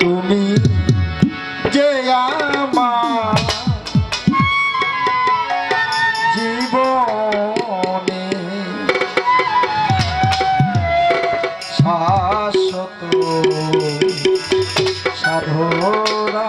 তুমি যে আমার জীবনে শাশ্বত সাধরা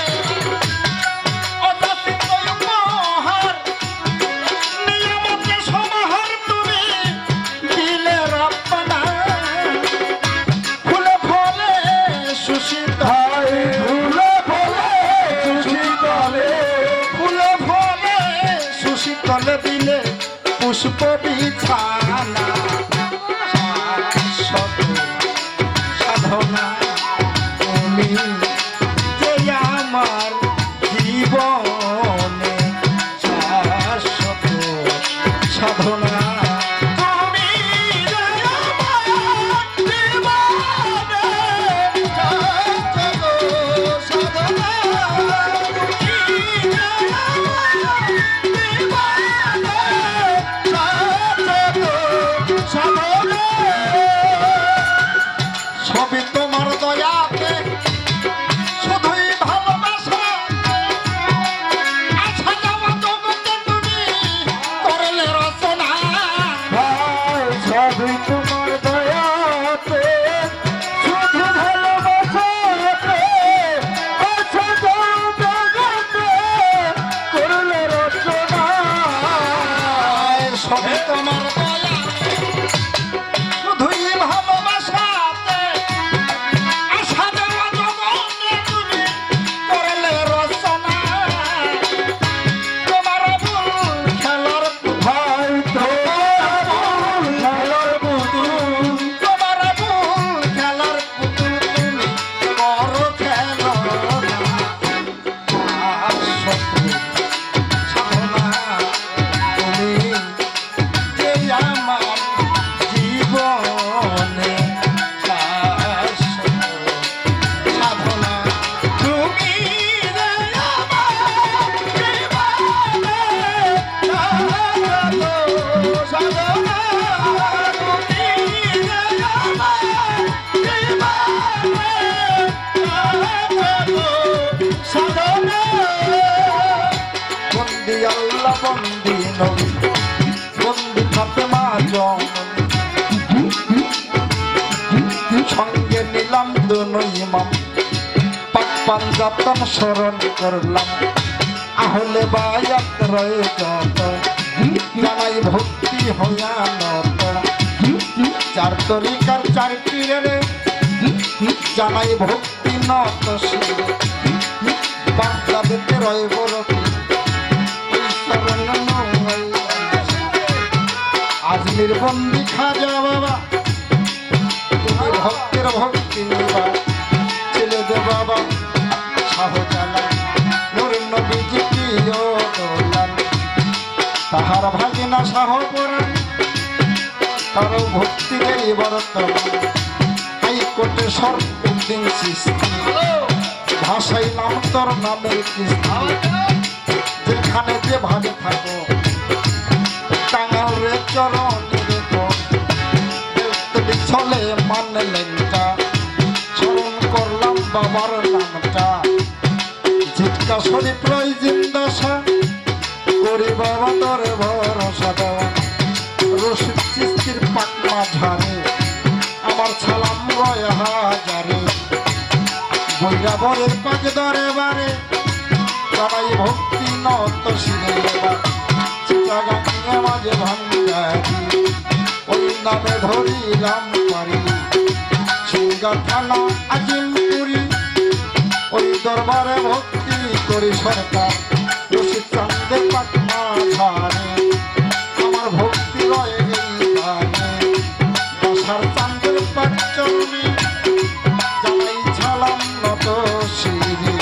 চল দিলে পুষ্প বিছানা সাধনা তুমি যে আমার জীবনে শাশ্বত সাধনা। সবই তোমার দয়া। পাঞ্জাতন স্মরণ করলাম। আহলে বায়াত রয়ে যত। জানাই ভক্তি হইয়া নত চার জানাই ভক্তি নত বাগদাদেতে রয়ে শরণ নয় আজমির বন্দি খাজা বাবা তাহার ভাগিনা শাহ পরাণ তার ভক্তি নেই বর্তমান হাইকোর্টে সর্বদিন ভাষাই নাম তোর নামের যেখানে যে ভাবে থাকো টাঙ্গাল রে চরণ চলে মানলেন তা স্মরণ করলাম বাবার নামটা। জিজ্ঞা শরীফ রই করি বাবা, তোরে ভরসা দেওয়া। রশিদ চিস্তির পাকমা ঝাড়ে, আমার ছালাম রয় হাজারে। বৈরাবরের পাক দরে বারে সবাই ভক্তি নত শিরে চিটাগাঙ্গে মাঝে ভাঙ্গারি ওই নামে ধরিলাম পারি সিঙ্গা থানা আজিমপুরি, ওই দরবারে ভক্তি করি সরকার। পাকমা আমার ভক্তি রয়ে গেল গানে দশার চান্দের পাক জানাই ছালাম নত শিরে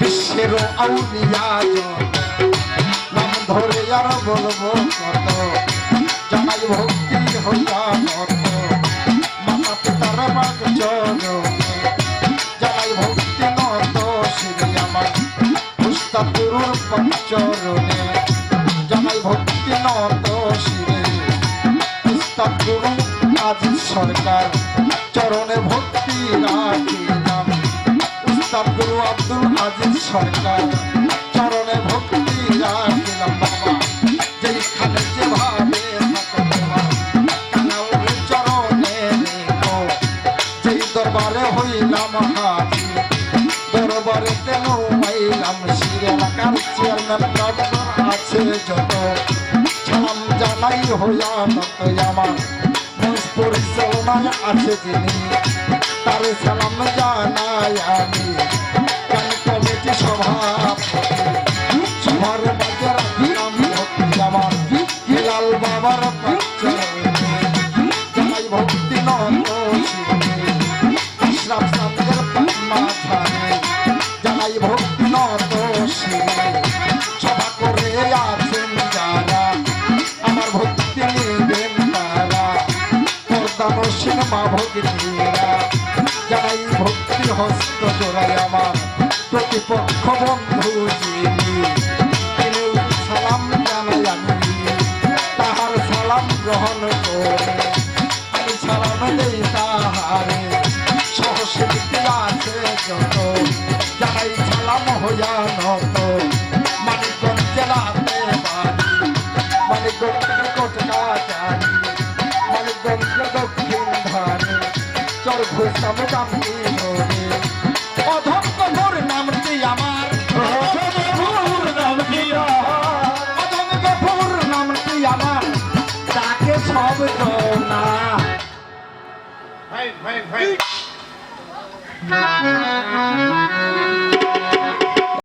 বিশ্বের আউলিয়া নাম ধরে আর বলব কত। জানাই ভক্তি হইয়া কত। সরকার, চরণে ভক্তি রাখিলাম উস্তাদ গুরু আব্দুল আজিজ সরকার, চরণে ভক্তি রাখিলাম বাবা যেখানে যেভাবে চরণে রেখো যেই দরবারে হইলাম হাজি, দরবারে তেন পাইলাম শির চেয়ারম্যান ডক্টর আছে যত। ছাম জানাই নত আমার। পরিচালনায় আছে যিনি তার সালাম জানাই আমি। কমিটি সভাপতি পর্দানসীন মা ভগিনীরা জানাই ভক্তি হস্ত জোড়াই আমার প্রতিপক্ষ বন্ধু যিনি, তিনি সালাম জানাই আমি, তাহার সালাম গ্রহণ করে। আমি সালাম দেই চর ঘুষাম